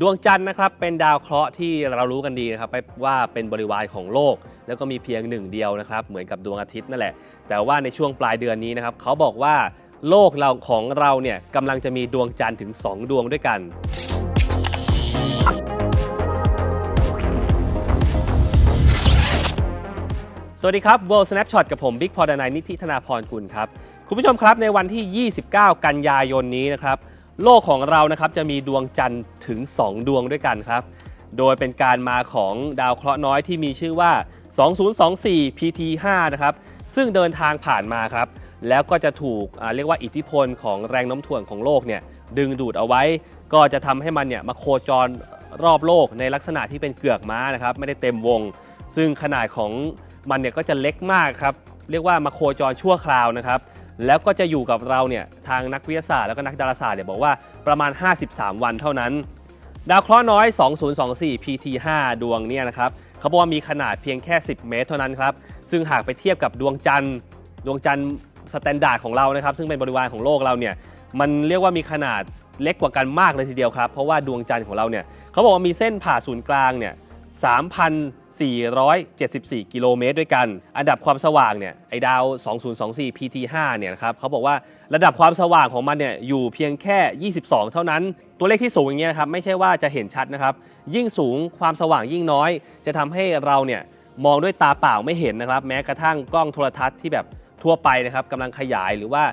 ดวงจันทร์นะครับเป็นดาวเคราะห์ที่เรารู้กันดีนะครับว่าเป็นบริวารของโลก แล้วก็มีเพียงหนึ่งเดียวนะครับ เหมือนกับดวงอาทิตย์นั่นแหละ แต่ว่าในช่วงปลายเดือนนี้นะครับเขาบอกว่าโลกเราของเราเนี่ยกำลังจะมีดวงจันทร์ถึง 2 ดวงด้วยกันสวัสดีครับ World Snapshot กับผมบิ๊กพอดนายนิธิธนาพรกุลครับ คุณผู้ชมครับในวันที่ 29 กันยายนนี้นะครับ โลกของเรานะครับจะมีดวงจันทร์ถึง 2 ดวงด้วยกันครับ โดยเป็นการมาของดาวเคราะห์น้อยที่มีชื่อว่า 2024 PT5 นะครับ ซึ่งเดินทางผ่านมาครับ แล้วก็จะถูกเรียกว่าอิทธิพลของแรงโน้มถ่วงของโลกเนี่ยดึงดูดเอาไว้ ก็จะทำให้มันเนี่ยมาโคจรรอบโลกในลักษณะที่เป็นเกือกม้านะครับ ไม่ได้เต็มวง ซึ่งขนาดของมันเนี่ยก็จะเล็กมากครับ เรียกว่ามาโคจรชั่วคราวนะครับ แล้วก็จะอยู่กับเราเนี่ยทางนักวิทยาศาสตร์แล้วก็นักดาราศาสตร์เนี่ยบอกว่าประมาณ 53 วันเท่านั้น ดาวเคราะห์น้อย 2024 PT5 ดวงเนี่ยนะครับเขาบอกว่ามีขนาดเพียงแค่ 10 เมตรเท่านั้นครับซึ่งหากไปเทียบกับดวงจันทร์ ดวงจันทร์สแตนดาร์ดของเรานะครับซึ่งเป็นบริวารของโลกเราเนี่ยมันเรียกว่ามีขนาดเล็กกว่ากันมากเลยทีเดียวครับ เพราะว่าดวงจันทร์ของเราเนี่ยเขาบอกว่ามีเส้นผ่าศูนย์กลางเนี่ย 3,474 กิโลเมตรด้วยกัน อันดับความสว่างเนี่ย ไอดาว 2024 PT5 เนี่ยนะครับเขาบอกว่าระดับความสว่างของมันเนี่ยอยู่เพียงแค่ 22 เท่านั้น ตัวเลขที่สูงอย่างเงี้ยนะครับ ไม่ใช่ว่าจะเห็นชัดนะครับ ยิ่งสูงความสว่างยิ่งน้อย จะทำให้เราเนี่ยมองด้วยตาเปล่าไม่เห็นนะครับ แม้กระทั่งกล้องโทรทัศน์ที่แบบทั่วไปนะครับกำลังขยายหรือว่า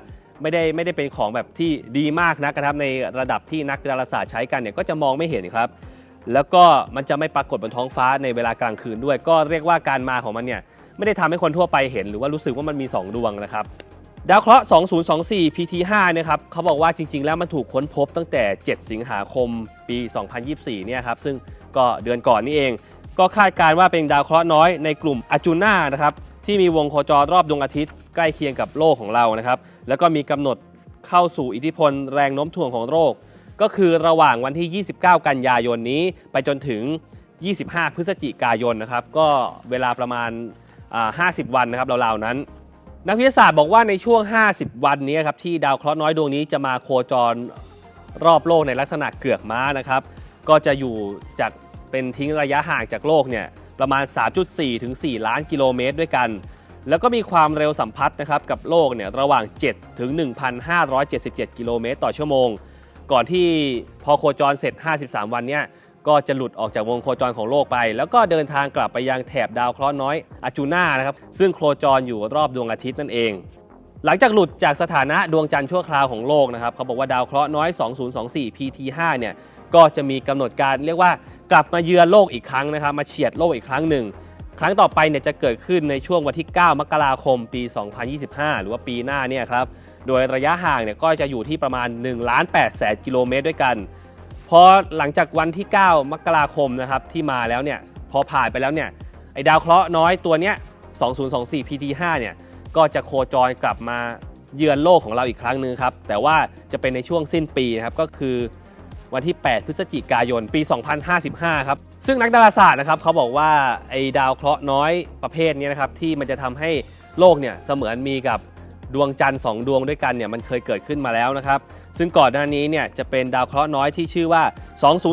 ไม่ได้ไม่ได้เป็นของแบบที่ดีมากนะครับในระดับที่นักดาราศาสตร์ใช้กันเนี่ยก็จะมองไม่เห็นครับ แล้วก็มันจะไม่ปรากฏบนท้องฟ้าในเวลากลางคืนด้วย ก็เรียกว่าการมาของมันเนี่ยไม่ได้ทำให้คนทั่วไปเห็น หรือว่ารู้สึกว่ามันมี 2 ดวงนะครับดาวเคราะห์ 2024 PT5 นะครับเขาบอกว่าจริง ๆ แล้วมันถูกค้นพบตั้งแต่ 7 สิงหาคมปี 2024 เนี่ยครับซึ่งก็เดือนก่อนนี่เอง ก็คาดการณ์ว่าเป็นดาวเคราะห์น้อยในกลุ่มอจูน่านะครับที่มีวงโคจรรอบดวงอาทิตย์ใกล้เคียงกับโลกของเรานะครับแล้วก็มีกำหนดเข้าสู่อิทธิพลแรงโน้มถ่วงของโลก ก็คือระหว่างวันที่ 29 กันยายนนี้ ไปจนถึง 25 พฤศจิกายนนะครับ ก็เวลาประมาณอ่า50 วันนะครับราวๆนั้น นักวิทยาศาสตร์บอกว่าในช่วง 50 วันนี้ครับที่ดาวเคราะห์น้อยดวงนี้จะมาโคจรรอบโลกในลักษณะเกือกม้านะครับ ก็จะอยู่จากเป็นทิ้งระยะห่างจากโลกเนี่ยประมาณ 3.4 ถึง 4 ล้านกิโลเมตรด้วยกัน แล้วก็มีความเร็วสัมพัทธ์นะครับกับโลกเนี่ยระหว่าง 7 ถึง 1,577 กิโลเมตรต่อชั่วโมง ก่อนที่พอโคจรเสร็จ 53 วันเนี่ยก็จะหลุดออกจากวงโคจรของโลกไป แล้วก็เดินทางกลับไปยังแถบดาวเคราะห์น้อยอาจูน่านะครับซึ่งโคจรอยู่รอบดวงอาทิตย์นั่นเอง หลังจากหลุดจากสถานะดวงจันทร์ชั่วคราวของโลกนะครับเขาบอกว่าดาวเคราะห์น้อย 2024 PT5 เนี่ยก็จะมีกำหนดการเรียกว่ากลับมาเยือนโลกอีกครั้งนะครับมาเฉียดโลกอีกครั้งหนึ่ง ครั้งต่อไปเนี่ยจะเกิดขึ้นในช่วงวันที่ 9 มกราคม ปี 2025 หรือว่าปีหน้าเนี่ยครับ โดยระยะห่างเนี่ยก็จะอยู่ที่ประมาณ1ล้าน8แสนกิโลเมตรด้วยกัน พอหลังจากวันที่ 9 มกราคมนะครับที่มาแล้วเนี่ยพอผ่านไปแล้วเนี่ยไอ้ดาวเคราะห์น้อยตัวเนี้ย2024 PT5 เนี่ยก็จะโคจรกลับมาเยือนโลกของเราอีกครั้งหนึ่งครับ แต่ว่าจะเป็นในช่วงสิ้นปีนะครับก็คือวันที่ 8 พฤศจิกายน ปี 2055 ครับ ซึ่งนักดาราศาสตร์นะครับเขาบอกว่าไอ้ดาวเคราะห์น้อยประเภทนี้นะครับที่มันจะทำให้โลกเนี่ยเสมือนมีกับ ดวงจันทร์2ดวงด้วยกันเนี่ยมันเคยเกิดขึ้นมาแล้วนะครับ ซึ่งก่อนหน้านี้เนี่ยจะเป็นดาวเคราะห์น้อยที่ชื่อว่า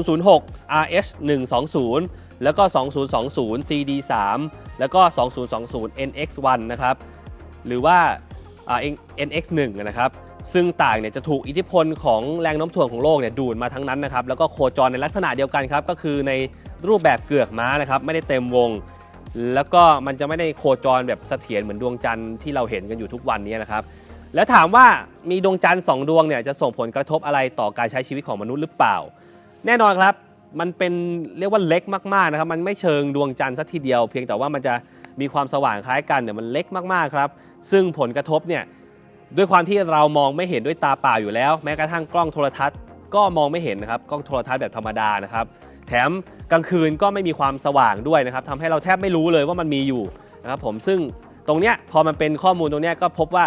2006 RH 120 แล้วก็ 2020 CD 3แล้วก็ 2020 NX 1นะครับ หรือว่าอ่า NX 1นะครับ ซึ่งต่างเนี่ยจะถูกอิทธิพลของแรงโน้มถ่วงของโลกเนี่ยดูดมาทั้งนั้นนะครับ แล้วก็โคจรในลักษณะเดียวกันครับ ก็คือในรูปแบบเกือกม้านะครับ ไม่ได้เต็มวง แล้วก็มันจะไม่ได้โคจรแบบเสถียรเหมือนดวงจันทร์ที่เราเห็นกันอยู่ทุกวันนี้นะครับแล้วถามว่ามีดวงจันทร์สองดวงเนี่ยจะส่งผลกระทบอะไรต่อการใช้ชีวิตของมนุษย์หรือเปล่า แน่นอนครับมันเป็นเรียกว่าเล็กมากๆนะครับ มันไม่เชิงดวงจันทร์สัทีเดียว เพียงแต่ว่ามันจะมีความสว่างคล้ายกันเนี่ยมันเล็กมากๆครับ ซึ่งผลกระทบเนี่ยด้วยความที่เรามองไม่เห็นด้วยตาเปล่าอยู่แล้ว แม้กระทั่งกล้องโทรทัศน์ก็มองไม่เห็นนะครับกล้องโทรทัศน์แบบธรรมดานะครับ แถม กลางคืนก็ไม่มีความสว่างด้วยนะครับทำให้เราแทบไม่รู้เลยว่ามันมีอยู่นะครับผมซึ่งตรงเนี้ยพอมันเป็นข้อมูลตรงเนี้ยก็พบว่า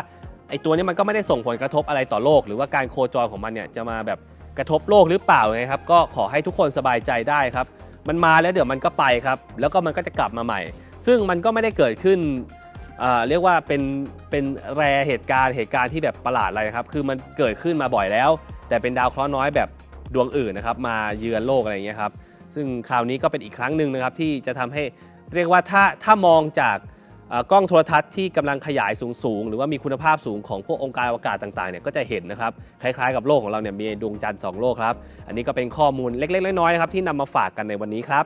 ไอ้ตัวเนี้ยมันก็ไม่ได้ส่งผลกระทบอะไรต่อโลก หรือว่าการโคจรของมันเนี่ยจะมาแบบกระทบโลกหรือเปล่านะครับ ก็ขอให้ทุกคนสบายใจได้ครับ มันมาแล้วเดี๋ยวมันก็ไปครับ แล้วก็มันก็จะกลับมาใหม่ ซึ่งมันก็ไม่ได้เกิดขึ้นเรียกว่าเป็นเป็นแรเหตุการณ์เหตุการณ์ที่แบบประหลาดอะไรครับ คือมันเกิดขึ้นมาบ่อยแล้ว แต่เป็นดาวเคราะห์น้อยแบบดวงอื่นนะครับ มาเยือนโลกอะไรอย่างเงี้ยครับ ซึ่งคราวนี้ก็เป็นอีกครั้งหนึ่งนะครับที่จะทำให้เรียกว่าถ้าถ้ามองจากกล้องโทรทัศน์ที่กำลังขยายสูงๆ หรือว่ามีคุณภาพสูงของพวกองค์การอวกาศต่างๆเนี่ยก็จะเห็นนะครับ คล้ายๆกับโลกของเราเนี่ยมีดวงจันทร์สองโลกครับ อันนี้ก็เป็นข้อมูลเล็กๆ น้อยๆนะครับที่นำมาฝากกันในวันนี้ครับ